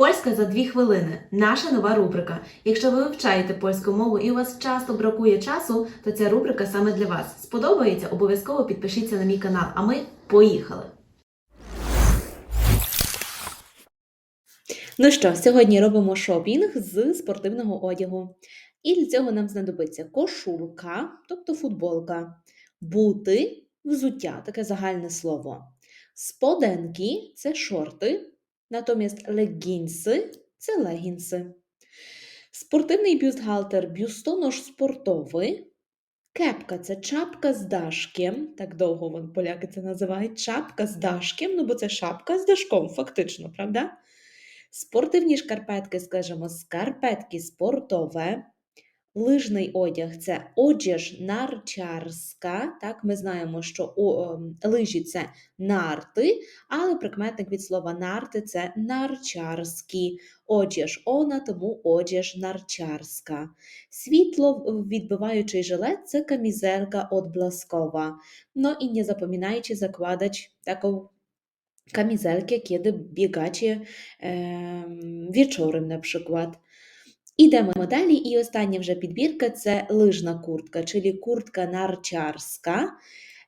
Польська за дві хвилини наша нова рубрика. Якщо ви вивчаєте польську мову і у вас часто бракує часу, то ця рубрика саме для вас. Сподобається? Обов'язково підпишіться на мій канал. А ми поїхали! Ну що, сьогодні робимо шопінг з спортивного одягу. І для цього нам знадобиться кошулка, тобто футболка, бути, взуття, таке загальне слово. Споденки це шорти, натомість легінси це легінси. Спортивний бюстгальтер бюстонож спортовий. Кепка це чапка з дашком. Так довго вон поляки це називають. Чапка з дашком, ну бо це шапка з дашком, фактично, правда? Спортивні шкарпетки, скажімо, скарпетки спортове. Лижний одяг це одяж нарчарська. Так, ми знаємо, що лижі це нарти, але прикметник від слова нарти це нарчарський одяж она, тому одяж нарчарська. Світло відбиваючий жилет це odblaskowa. No i nie zapominajcie zakładać taką kamizelkę, kiedy biegacie em, wieczorem na przykład. Ідемо далі, і остання вже підбірка це лижна куртка, czyli куртка нарчарська,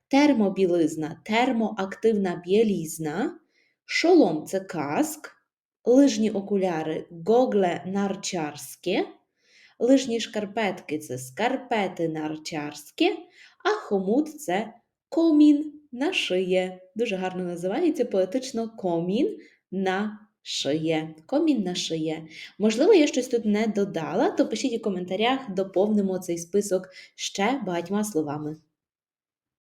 термобілизна, термоактивна білізна, шолом це каск, лижні окуляри гогле нарчарське, лижні шкарпетки це скарпети нарчарське, а хомут це комін на шиє. Дуже гарно називається поетично комін на шиє. комінна шиє. Можливо, я щось тут не додала, то пишіть у коментарях, доповнимо цей список ще багатьма словами.